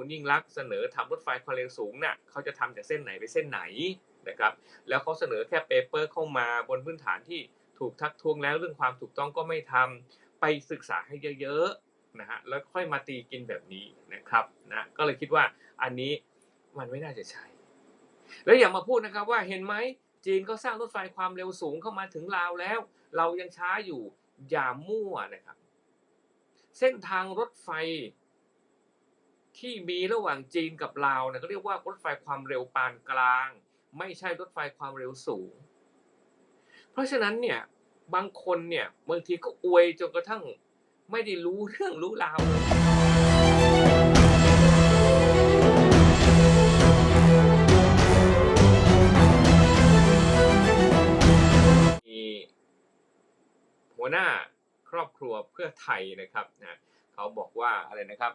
คุณยิ่งรักเสนอทำรถไฟความเร็วสูงน่ะเขาจะทำจากเส้นไหนไปเส้นไหนนะครับ แล้วเขาเสนอแค่เปเปอร์เข้ามาบนพื้นฐานที่ถูกทักท้วงแล้วเรื่องความถูกต้องก็ไม่ทำไปศึกษาให้เยอะๆนะฮะแล้วค่อยมาตีกินแบบนี้นะครับนะก็เลยคิดว่าอันนี้มันไม่น่าจะใช่ แล้วอย่ามาพูดนะครับว่าเห็นไหมจีนก็สร้างรถไฟความเร็วสูงเข้ามาถึงลาวแล้ว เรายังช้าอยู่อย่ามั่วนะครับ เส้นทางรถไฟ ที่มีระหว่างจีนกับลาวเนี่ยก็เรียกว่ารถไฟความเร็วปานกลาง ไม่ใช่รถไฟความเร็วสูง เพราะฉะนั้นเนี่ยบางคนเนี่ยบางทีก็อวยจนกระทั่งไม่ได้รู้เรื่องรู้ราวมีหัวหน้าครอบครัวเพื่อไทยนะครับนะเขาบอกว่าอะไรนะครับ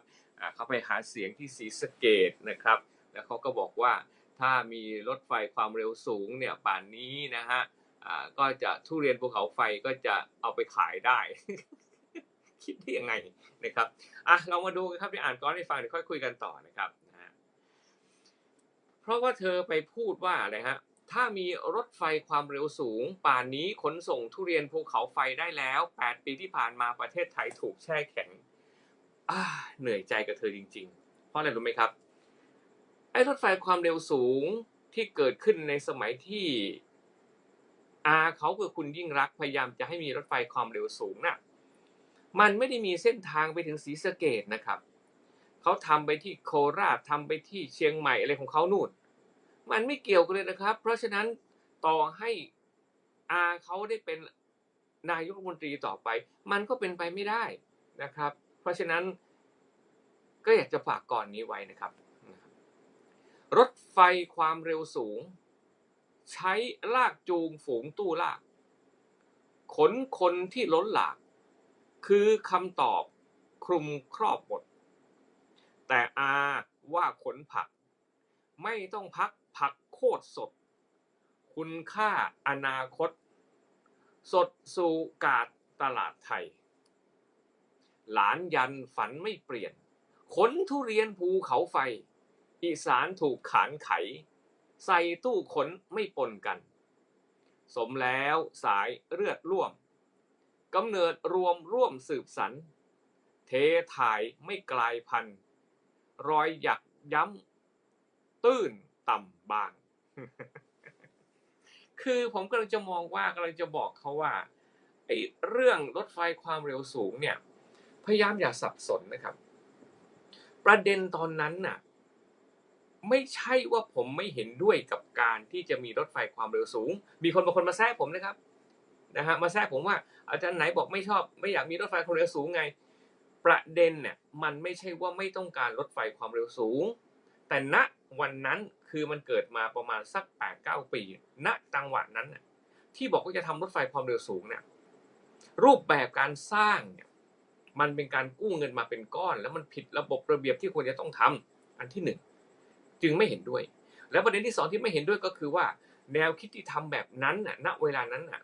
เขาไปหาเสียงที่ศรีสะเกดนะครับ แล้วเขาก็บอกว่าถ้ามีรถไฟความเร็วสูงเนี่ยป่านนี้นะฮะก็จะทุเรียนภูเขาไฟก็จะเอาไปขายได้ คิดได้ยังไงนะครับอะเรามาดูกันครับที่อ่านก้อนให้ฟังเดี๋ยวค่อยคุยกันต่อนะครับนะฮะเพราะว่าเธอไปพูดว่าอะไรฮะถ้ามีรถไฟความเร็วสูง ป่านนี้ขนส่งทุเรียนภูเขาไฟได้แล้ว 8 ปีที่ผ่านมาประเทศไทยถูกแช่แข็ง เหนื่อยใจกับเธอจริง ๆ เพราะอะไรรู้ไหมครับ ไอ้รถไฟความเร็วสูงที่เกิดขึ้นในสมัยที่อาเขาคือคุณยิ่งรักพยายามจะให้มีรถไฟความเร็วสูงน่ะ มันไม่ได้มีเส้นทางไปถึงศรีสะเกดนะครับ เขาทำไปที่โคราชทำไปที่เชียงใหม่อะไรของเขานู่น มันไม่เกี่ยวกันเลยนะครับ เพราะฉะนั้นต่อให้อาเขาได้เป็นนายกรัฐมนตรีต่อไป มันก็เป็นไปไม่ได้นะครับ เพราะฉะนั้นก็อยากจะฝากก่อนนี้ไว้นะครับ รถไฟความเร็วสูง ใช้ลากจูงฝูงตู้ลาก ขนคนที่ล้นหลาก คือคำตอบคลุมครอบหมด แต่อาว่าขนผัก ไม่ต้องพักผักโคตรสด คุณค่าอนาคต สดสู่กาดตลาดไทย หลานยันฝันไม่เปลี่ยน ขนทุเรียนภูเขาไฟ อีสานถูกขานไข ใส่ตู้ขนไม่ปนกัน สมแล้วสายเลือดร่วมกำเนิดรวมร่วมสืบสรรเทถ่ายไม่กลายพันธุ์รอยหยักย้ำ ตื้นต่ำบาง คือผมกำลังจะมองว่ากำลังจะบอกเขาว่าไอ้เรื่องรถไฟความเร็วสูงเนี่ย พยายามอย่าสับสนนะครับ ประเด็นตอนนั้นน่ะไม่ใช่ว่าผมไม่เห็นด้วยกับการที่จะมีรถไฟความเร็วสูง มีคนบางคนมาแซะผมนะครับนะฮะมาแซะผมว่าอาจารย์ไหนบอกไม่ชอบ ไม่อยากมีรถไฟความเร็วสูงไง ประเด็นเนี่ยมันไม่ใช่ว่าไม่ต้องการรถไฟความเร็วสูง แต่ณวันนั้นคือมันเกิดมาประมาณสัก8ปดเปี ณจังหวะนั้นน่ะที่บอกว่าจะทำรถไฟความเร็วสูงเนี่ยรูปแบบการสร้างเนี่ย มันเป็นการกู้เงินมาเป็นก้อน แล้วมันผิดระบบระเบียบที่ควรจะต้องทำอันที่หนึ่งจึงไม่เห็นด้วย แล้วประเด็นที่สองที่ไม่เห็นด้วยก็คือว่า แนวคิดที่ทำแบบนั้นน่ะ ณเวลานั้นน่ะ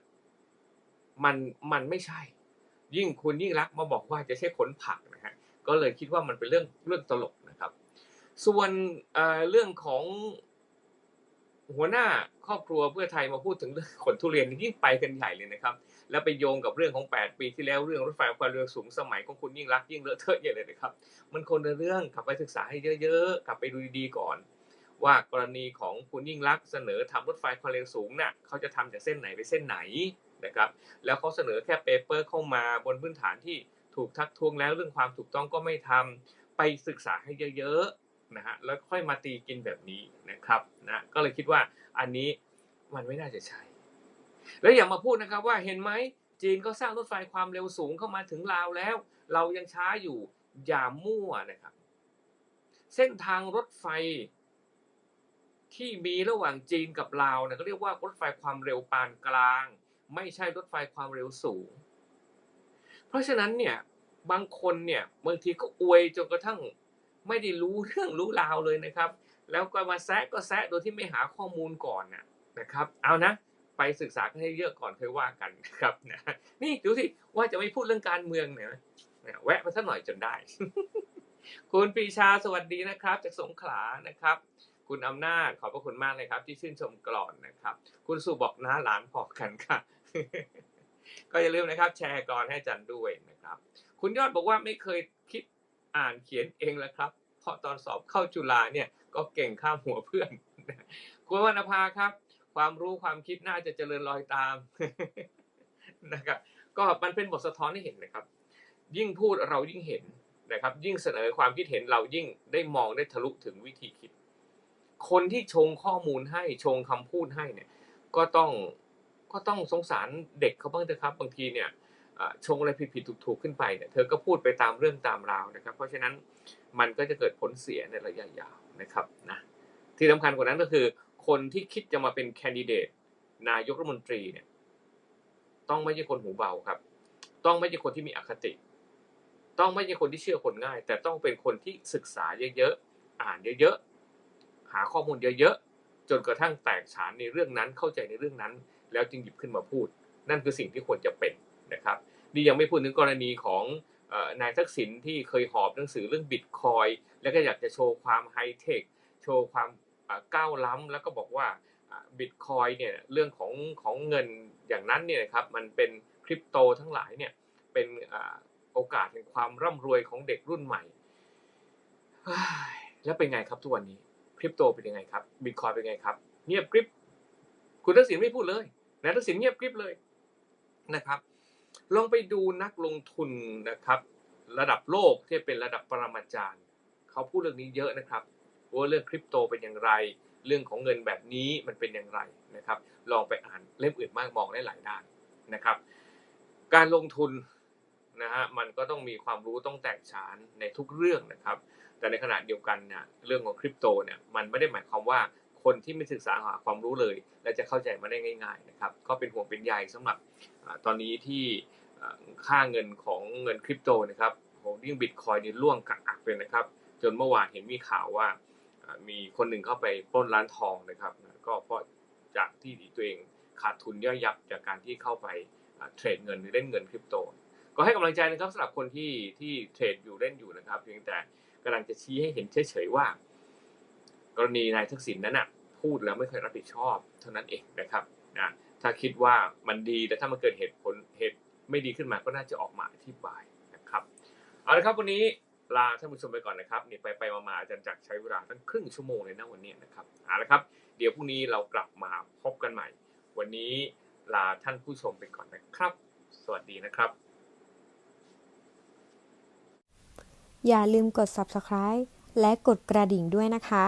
มันมันไม่ใช่ ยิ่งคุณยิ่งรักมาบอกว่าจะใช้ขนผักนะฮะก็เลยคิดว่ามันเป็นเรื่องเรื่องตลกนะครับ ส่วนเรื่องของ หัวหน้าครอบครัวเพื่อไทยมาพูดถึงเรื่องขนทุเรียนยิ่งไปกันใหญ่เลยนะครับ แล้วไปโยงกับเรื่องของ 8 ปีที่แล้วเรื่องรถไฟความเร็วสูงสมัยของคุณยิ่งรักษ์ยิ่งเลอะเทอะใหญ่เลยนะครับ มันคนละเรื่องกลับไปศึกษาให้เยอะๆ กลับไปดูดีๆก่อน ว่ากรณีของคุณยิ่งรักษ์เสนอทำรถไฟความเร็วสูงน่ะเขาจะทำจากเส้นไหนไปเส้นไหนนะครับ แล้วเขาเสนอแค่เปเปอร์เข้ามาบนพื้นฐานที่ถูกทักท้วงแล้วเรื่องความถูกต้องก็ไม่ทำไปศึกษาให้เยอะๆ นะฮะแล้วค่อยมาตีกินแบบนี้นะครับนะก็เลยคิดว่าอันนี้มันไม่น่าจะใช่ แล้วอย่ามาพูดนะครับว่าเห็นไหมจีนก็สร้างรถไฟความเร็วสูงเข้ามาถึงลาวแล้ว เรายังช้าอยู่อย่ามั่วนะครับ เส้นทางรถไฟที่มีระหว่างจีนกับลาวเนี่ยก็เรียกว่ารถไฟความเร็วปานกลาง ไม่ใช่รถไฟความเร็วสูง เพราะฉะนั้นเนี่ยบางคนเนี่ยบางทีก็อวยจนกระทั่ง ไม่ได้รู้เรื่องรู้ราวเลยนะครับ แล้วก็มาแซะก็แซะโดยที่ไม่หาข้อมูลก่อนนะนะครับ เอานะ ไปศึกษากันให้เยอะก่อนค่อยว่ากันนะครับนะนี่ดูสิว่าจะไม่พูดเรื่องการเมืองเนี่ยแวะมาสักหน่อยจนได้ คุณปีชาสวัสดีนะครับ จากสงขลานะครับ คุณอำนาจขอบพระคุณมากเลยครับ ที่ชื่นชมกลอนนะครับ คุณสุบอกน้าหลานพอกันค่ะก็อย่าลืมนะครับ แชร์กลอนให้จันด้วยนะครับ คุณยอดบอกว่าไม่เคยคิด อ่านเขียนเองแล้วครับ เพราะตอนสอบเข้าจุฬาเนี่ยก็เก่งข้ามหัวเพื่อนคุณวรรณภาครับ ความรู้ความคิดน่าจะเจริญรอยตามนะครับ ก็มันเป็นบทสะท้อนให้เห็นนะครับ ยิ่งพูดเรายิ่งเห็นนะครับ ยิ่งเสนอความคิดเห็นเรายิ่งได้มองได้ทะลุถึงวิธีคิด คนที่ชงข้อมูลให้ชงคำพูดให้เนี่ย ก็ต้องก็ต้องสงสารเด็กเขาบ้างเถอะครับ บางทีเนี่ย ชงอะไรผิดๆถูกๆขึ้นไปเนี่ยเธอก็พูดไปตามเรื่องตามราวนะครับ เพราะฉะนั้นมันก็จะเกิดผลเสียในระยะยาวนะครับนะที่สำคัญกว่านั้นก็คือ คนที่คิดจะมาเป็นแคนดิเดตนายกรัฐมนตรีเนี่ย ต้องไม่ใช่คนหูเบาครับ ต้องไม่ใช่คนที่มีอคติ ต้องไม่ใช่คนที่เชื่อคนง่าย แต่ต้องเป็นคนที่ศึกษาเยอะๆอ่านเยอะๆหาข้อมูลเยอะๆจนกระทั่งแตกฉานในเรื่องนั้นเข้าใจในเรื่องนั้น แล้วจึงหยิบขึ้นมาพูด นั่นคือสิ่งที่ควรจะเป็น นะครับนี่ยังไม่พูดถึงกรณีของนายทักษิณที่เคยหอบหนังสือเรื่องบิตคอยแล้วก็อยากจะโชว์ความไฮเทคโชว์ความก้าวล้ำแล้วก็บอกว่าบิตคอยเนี่ยเรื่องของของเงินอย่างนั้นเนี่ยครับมันเป็นคริปโตทั้งหลายเนี่ยเป็นโอกาสแห่งความร่ำรวยของเด็กรุ่นใหม่ แล้วเป็นไงครับทุกวันนี้คริปโตเป็นยังไงครับบิตคอยเป็นไงครับ เงียบกริบคุณทักษิณไม่พูดเลยนายทักษิณเงียบกริบเลยนะครับ ลองไปดูนักลงทุนนะครับ ระดับโลกที่เป็นระดับปรมาจารย์เขาพูดเรื่องนี้เยอะนะครับว่าเรื่องคริปโตเป็นอย่างไร เรื่องของเงินแบบนี้มันเป็นอย่างไรนะครับ ลองไปอ่านเล่มอื่นมากมองได้หลายด้านนะครับ การลงทุนนะฮะมันก็ต้องมีความรู้ต้องแตกฉานในทุกเรื่องนะครับ แต่ในขณะเดียวกันเนี่ยเรื่องของคริปโตเนี่ยมันไม่ได้หมายความว่าคนที่ไม่ศึกษาหาความรู้เลย และจะเข้าใจมันได้ง่าย ๆนะครับ ก็เป็นห่วงเป็นใยสำหรับอตอนนี้ที่ ค่าเงินของเงินคริปโตนะครับโหยิ่งบิตคอยนี่ล่วงกักอักเลยนะครับ จนเมื่อวานเห็นมีข่าวว่ามีคนหนึ่งเข้าไปปล้นร้านทองนะครับ ก็เพราะจากที่ตัวเองขาดทุนย่อยยับจากการที่เข้าไปเทรดเงินหรือเล่นเงินคริปโต ก็ให้กำลังใจนะครับสำหรับคนที่ที่เทรดอยู่เล่นอยู่นะครับ เพียงแต่กำลังจะชี้ให้เห็นเฉยๆว่า กรณีนายทักษิณนั้นน่ะพูดแล้วไม่เคยรับผิดชอบเท่านั้นเองนะครับนะถ้าคิดว่ามันดีแต่ถ้ามันเกิดเหตุผลเหตุ ไม่ดีขึ้นมาก็น่าจะออกมาอธิบายนะครับเอาละครับวันนี้ลาท่านผู้ชมไปก่อนนะครับนี่ไปไปๆมาๆอาจารย์จักรใช้เวลาตั้งครึ่งชั่วโมงเลยนะวันนี้นะครับเอาละครับ เดี๋ยวพรุ่งนี้เรากลับมาพบกันใหม่ วันนี้ลาท่านผู้ชมไปก่อนนะครับ สวัสดีนะครับ อย่าลืมกด subscribe และกดกระดิ่งด้วยนะคะ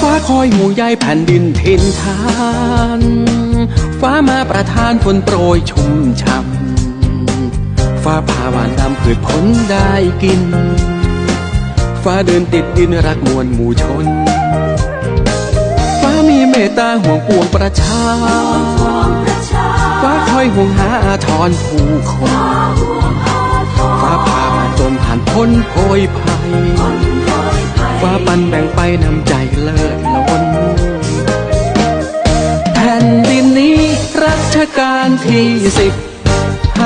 ฟ้าคอยห่วงใยแผ่นดินทินทาน ฟ้ามาประทานฝนโปรยชุ่มช่ำ ฟ้าผ่าหวานดำพืชผลได้กิน ฟ้าเดินติดดินรักมวลหมู่ชน ฟ้ามีเมตตาห่วงปวงประชา ฟ้าคอยห่วงหาอาทรผู้คน ฟ้าผ่ามาจนผ่านพ้นโพยภัย ฟ้าปันแบ่งไปนำใจเลิศล้นแผ่นดินนี้รัชกาลที่สิบ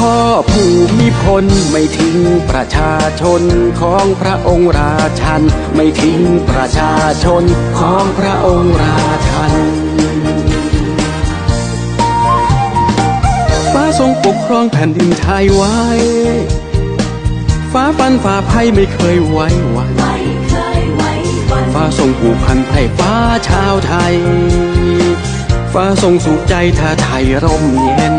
พ่อภูมิพลไม่ทิ้งประชาชนของพระองค์ราชัน ไม่ทิ้งประชาชนของพระองค์ราชันฟ้าทรงปกครองแผ่นดินไทยไว้ ฟ้าฟันฝ่าภัยไม่เคยไว้วันฟ้าทรงผูกพันไพร่ฟ้าชาวไทย ฟ้าทรงสุขใจถ้าไทยร่มเย็น